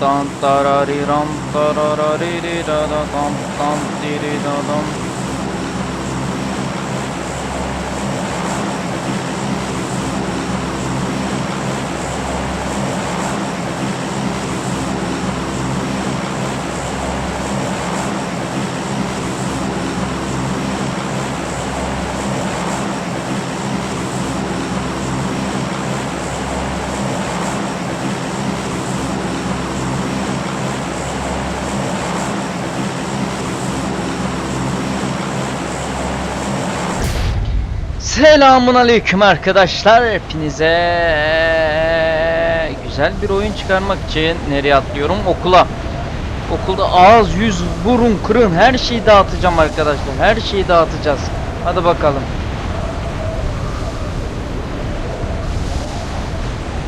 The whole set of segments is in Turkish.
tam tarariram tararaririradam tam diridadam Selamun aleyküm arkadaşlar hepinize güzel bir oyun çıkarmak için nereye atlıyorum? Okula. Okulda ağız yüz burun kırın her şeyi dağıtacağım arkadaşlar her şeyi dağıtacağız. Hadi bakalım.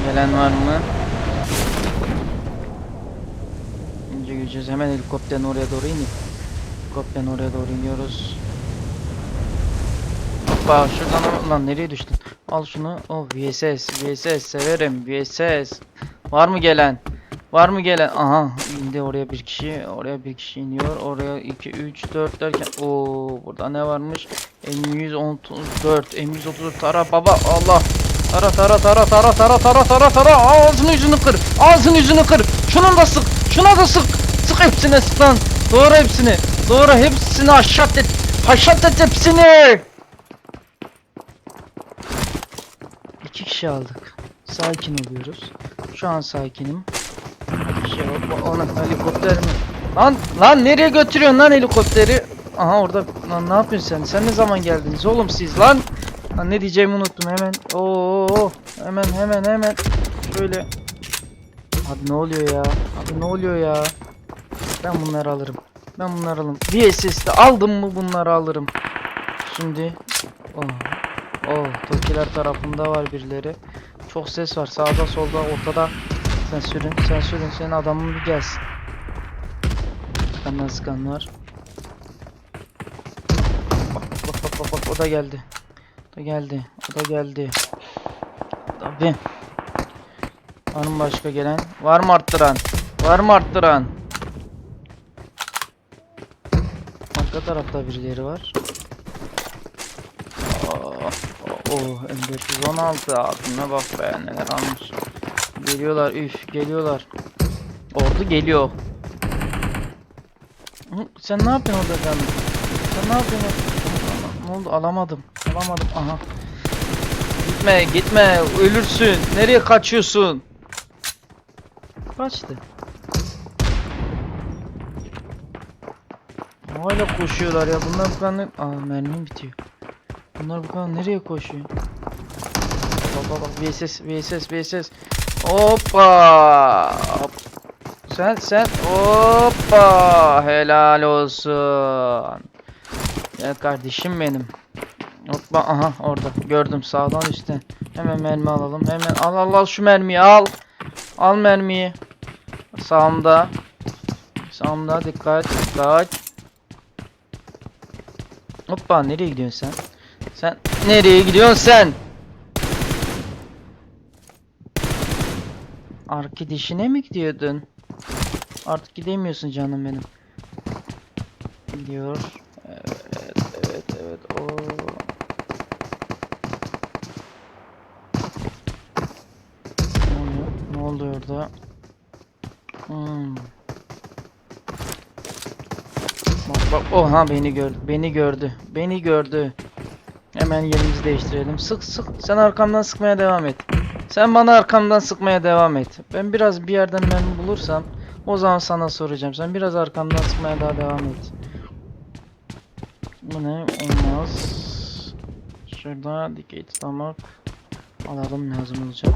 Gelen var mı? İnce gideceğiz. Hemen helikopterin oraya doğru inip helikopterin oraya doğru iniyoruz Hoppa şuradan lan nereye düştün? Al şunu. Oh VSS VSS severim VSS. Var mı gelen? Var mı gelen? Aha indi oraya bir kişi. Oraya bir kişi iniyor. Oraya 2 3 4 derken o burada ne varmış? M134 M134 tara baba Allah. Tara tara tara tara tara tara tara tara ağzını yüzünü kır. Ağzını yüzünü kır. Şunun da sık. Şuna da sık. Sık hepsine sık lan. Doğru hepsini. Doğru hepsini haşat et. Haşat et hepsini. İki kişi aldık. Sakin oluyoruz. Şu an sakinim. Şey. Ona helikopter mi? Lan lan nereye götürüyorsun lan helikopteri? Aha orada lan ne yapıyorsun sen? Sen ne zaman geldiniz oğlum siz lan? Lan ne diyeceğimi unuttum hemen. Oo hemen hemen hemen şöyle. Abi ne oluyor ya? Abi ne oluyor ya? Ben bunları alırım. Ben bunları alırım. VSS'de aldım mı bunları alırım. Şimdi oh, Oh, Tokiler tarafında var birileri. Çok ses var. Sağda, solda, ortada. Sen sürün, sen sürün. Senin adamın bir gelsin. Benden sıkan var. Bak, bak, bak, bak, bak. O da geldi. O da geldi. O da geldi. Tabii. Var mı başka gelen? Var mı arttıran? Var mı arttıran? Arka tarafta birileri var. Oh, M416 abime bak be neler almış. Geliyorlar üf geliyorlar. Ordu geliyor. Sen ne yapıyorsun orada canım? Sen ne yapıyorsun? Ne oldu alamadım. Alamadım aha. Gitme gitme ölürsün. Nereye kaçıyorsun? Kaçtı. Hala koşuyorlar ya bunlar bu kadar... Aa mermim bitiyor. Bunlar bu kadar nereye koşuyor? Bak bak bak VSS VSS VSS Hoppa! Hop. Sen sen Hoppa! Helal olsun. Gel kardeşim benim. Hoppa aha orada. Gördüm sağdan üstte Hemen mermi alalım hemen. Al al al şu mermiyi al. Al mermiyi. Sağımda. Sağımda dikkat dikkat. Hoppa nereye gidiyorsun sen? Sen nereye gidiyorsun sen? Arkadaşine mi gidiyordun? Artık gidemiyorsun canım benim. Gidiyor. Evet, evet, evet. O. Ne oluyor? Ne oldu orada? Hmm. Bak bak oha beni gördü. Beni gördü. Beni gördü. Hemen yerimizi değiştirelim. Sık sık. Sen arkamdan sıkmaya devam et. Sen bana arkamdan sıkmaya devam et. Ben biraz bir yerden mermi bulursam o zaman sana soracağım. Sen biraz arkamdan sıkmaya daha devam et. Bu ne? Olmaz. Şurada dikey tutamak alalım lazım olacak.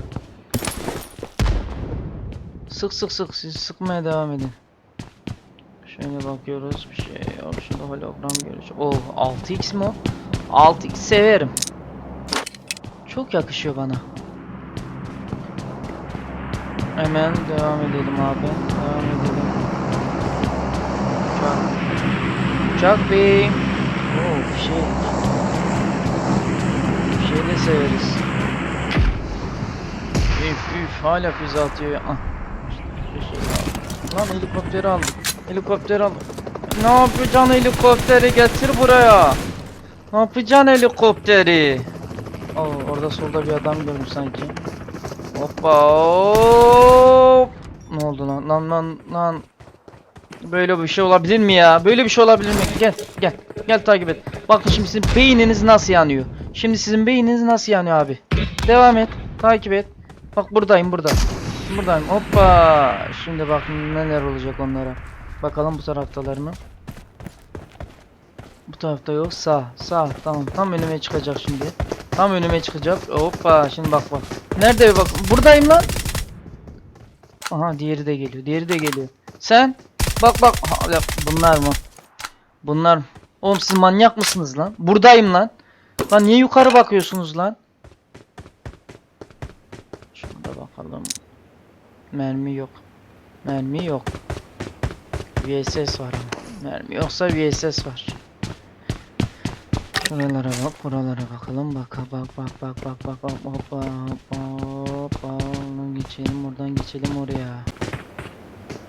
Sık sık sık siz sıkmaya devam edin. Şöyle bakıyoruz bir şey yok. Şurada hologram görüş. Oh 6x mi o? 6x severim. Çok yakışıyor bana. Hemen devam edelim abi. Devam edelim. Uçak. Uçak bey. Oo bir şey. Bir şey de severiz. Üf üf hala füze atıyor ya. Ah. Şey Lan helikopteri aldım. Helikopteri aldım. Ne yapacaksın helikopteri getir buraya. Ne yapacaksın helikopteri? Oo, orada solda bir adam gördüm sanki. Hoppa hop. Ne oldu lan lan lan lan. Böyle bir şey olabilir mi ya? Böyle bir şey olabilir mi? Gel gel gel takip et. Bakın şimdi sizin beyniniz nasıl yanıyor. Şimdi sizin beyniniz nasıl yanıyor abi. Devam et. Takip et. Bak buradayım burada. Buradayım. Hoppa. Şimdi bak neler olacak onlara. Bakalım bu taraftalar mı? Bu tarafta yok. Sağ. Sağ. Tamam. Tam önüme çıkacak şimdi. Tam önüme çıkacak. Hoppa. Şimdi bak bak. Nerede bak. Buradayım lan. Aha diğeri de geliyor. Diğeri de geliyor. Sen bak bak. Ha, ya bunlar mı? Bunlar. Oğlum siz manyak mısınız lan? Buradayım lan. Lan niye yukarı bakıyorsunuz lan? Şurada bakalım. Mermi yok. Mermi yok. VSS var ama. Mermi yoksa VSS var. Şuralara bak, buralara bakalım. Bak, bak, bak, bak, bak, bak, bak, hoppa, hoppa, hoppa. Oradan geçelim, oradan geçelim oraya.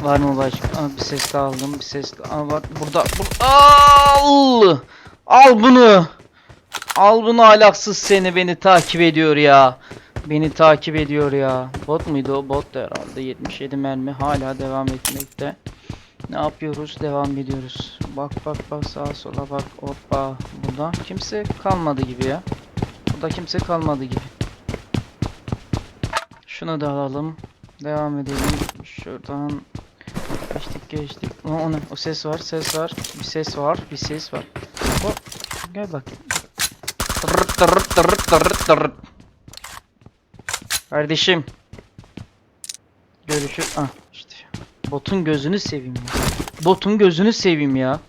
Var mı başka? Bir ses daha aldım, bir ses daha. Bak burada, bu- Al! Al bunu! Al bunu alaksız seni beni takip ediyor ya. Beni takip ediyor ya. Bot muydu o? Bot da herhalde. 77 mermi hala devam etmekte. Ne yapıyoruz? Devam ediyoruz. Bak bak bak sağa sola bak. Hoppa. Burada kimse kalmadı gibi ya. Burada kimse kalmadı gibi. Şunu da alalım. Devam edelim. Şuradan geçtik geçtik. O, o? O ses var, ses var. Bir ses var, bir ses var. Hop. Gel bak. Tırırt tırırt tırırt tırırt tırırt. Kardeşim. Görüşür. Ah. Botun gözünü seveyim ya. Botun gözünü seveyim ya.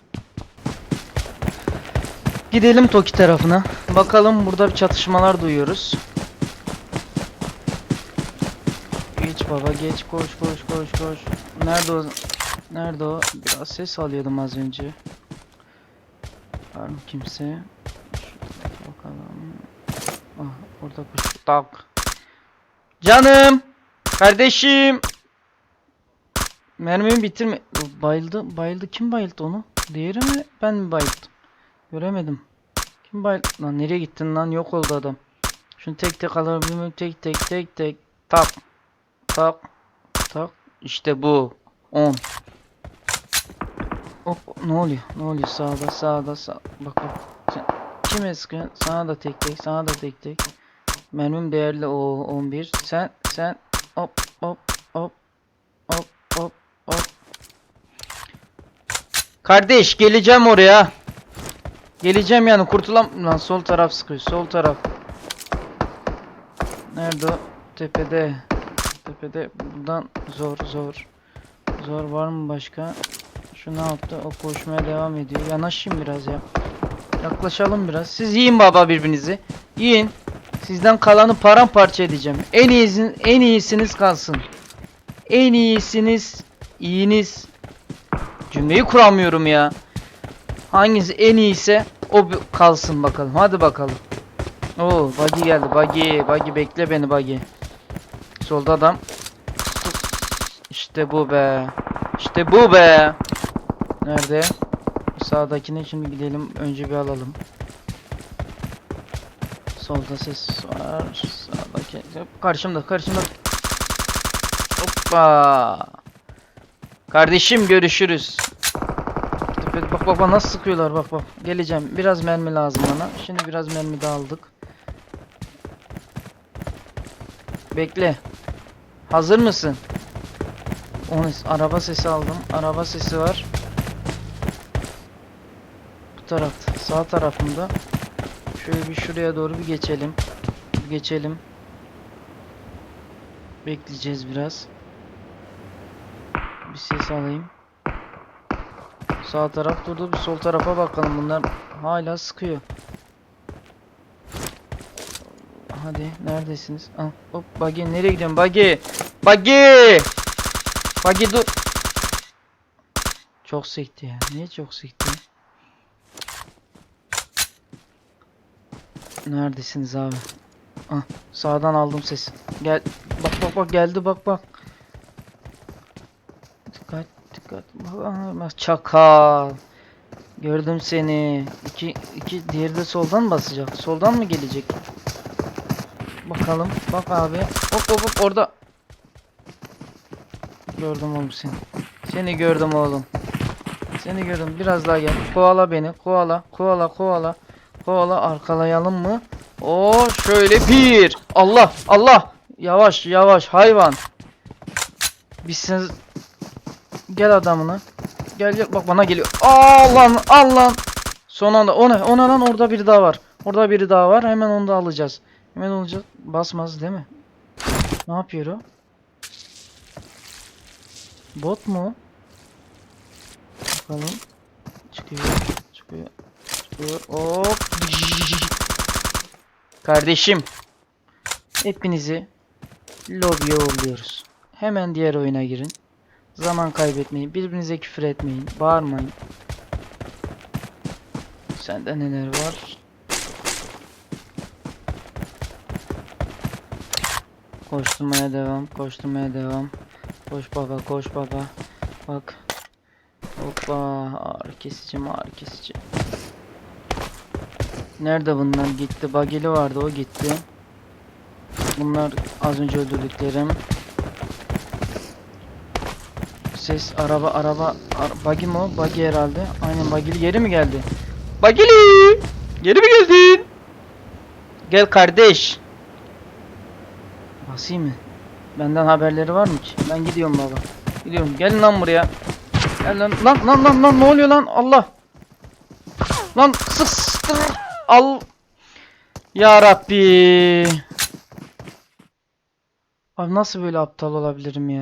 Gidelim Toki tarafına. Bakalım burada bir çatışmalar duyuyoruz. Geç baba geç koş koş koş koş. Nerede o? Nerede o? Biraz ses alıyordum az önce. Var mı kimse? Şurada bakalım. Ah orada kuş. Tak. Canım. Kardeşim. Mermimi bitirme. Bayıldı. Bayıldı. Kim bayıldı onu? Diğeri mi? Ben mi bayıldım? Göremedim. Kim bayıldı? Lan nereye gittin lan? Yok oldu adam. Şunu tek tek alabilir miyim? Tek tek tek tek. Tak. Tak. Tak. İşte bu. 10. Hop ne oluyor? Ne oluyor? Sağda sağda sağ. Bak. Sen kime sıkıyorsun? Sana da tek tek. Sana da tek tek. Mermim değerli o 11. Sen sen hop hop hop hop hop. Kardeş geleceğim oraya. Geleceğim yani kurtulam lan sol taraf sıkıyor sol taraf. Nerede o? Tepede. Tepede buradan zor zor. Zor var mı başka? Şu ne yaptı? O koşmaya devam ediyor. Yanaşayım biraz ya. Yaklaşalım biraz. Siz yiyin baba birbirinizi. Yiyin. Sizden kalanı paramparça edeceğim. En iyisiniz, en iyisiniz kalsın. En iyisiniz, iyiniz. Cümleyi kuramıyorum ya. Hangisi en iyiyse o kalsın bakalım. Hadi bakalım. Oo, buggy geldi. Buggy, buggy bekle beni buggy. Solda adam. İşte bu be. İşte bu be. Nerede? Sağdakine şimdi gidelim. Önce bir alalım. Solda ses var. Sağdaki. Karşımda, karşımda. Hoppa. Kardeşim görüşürüz. Bak bak bak nasıl sıkıyorlar bak bak. Geleceğim. Biraz mermi lazım bana. Şimdi biraz mermi de aldık. Bekle. Hazır mısın? Onu araba sesi aldım. Araba sesi var. Bu tarafta. Sağ tarafımda. Şöyle bir şuraya doğru bir geçelim. Bir geçelim. Bekleyeceğiz biraz. Bir ses alayım. Sağ taraf durdu. Bir sol tarafa bakalım. Bunlar hala sıkıyor. Hadi neredesiniz? Al. Hop buggy nereye gidiyorsun? Buggy. Buggy. Buggy dur. Çok sekti ya. Niye çok sekti? Neredesiniz abi? Ah, sağdan aldım sesi. Gel. Bak bak bak geldi bak bak. Dikkat. Çakal. Gördüm seni. İki, iki diğeri de soldan basacak. Soldan mı gelecek? Bakalım. Bak abi. Hop hop hop orada. Gördüm oğlum seni. Seni gördüm oğlum. Seni gördüm. Biraz daha gel. Kovala beni. Kovala. Kovala. Kovala. Kovala. Arkalayalım mı? Oo şöyle bir. Allah. Allah. Yavaş yavaş hayvan. Biz. Gel adamını. Gel gel. Bak bana geliyor. Aa lan al lan. Son anda. O ne? O ne lan? Orada biri daha var. Orada biri daha var. Hemen onu da alacağız. Hemen olacak. Basmaz değil mi? Ne yapıyor o? Bot mu? Bakalım. Çıkıyor. Çıkıyor. Çıkıyor. Hop. Kardeşim. Hepinizi lobiye uğurluyoruz. Hemen diğer oyuna girin. Zaman kaybetmeyin. Birbirinize küfür etmeyin. Bağırmayın. Sende neler var? Koşturmaya devam. Koşturmaya devam. Koş baba koş baba. Bak. Hoppa ağrı kesici ağrı kesici. Nerede bunlar gitti? Bageli vardı o gitti. Bunlar az önce öldürdüklerim. Ses araba araba ar buggy mi o? Buggy herhalde. Aynen buggy'li geri mi geldi? Buggy'li! Geri mi geldin? Gel kardeş. Basayım mı? Benden haberleri var mı ki? Ben gidiyorum baba. Gidiyorum. Gelin lan buraya. Gel lan. Lan lan lan lan ne oluyor lan? Allah. Lan sık. Al. Ya Rabbi. Abi nasıl böyle aptal olabilirim ya?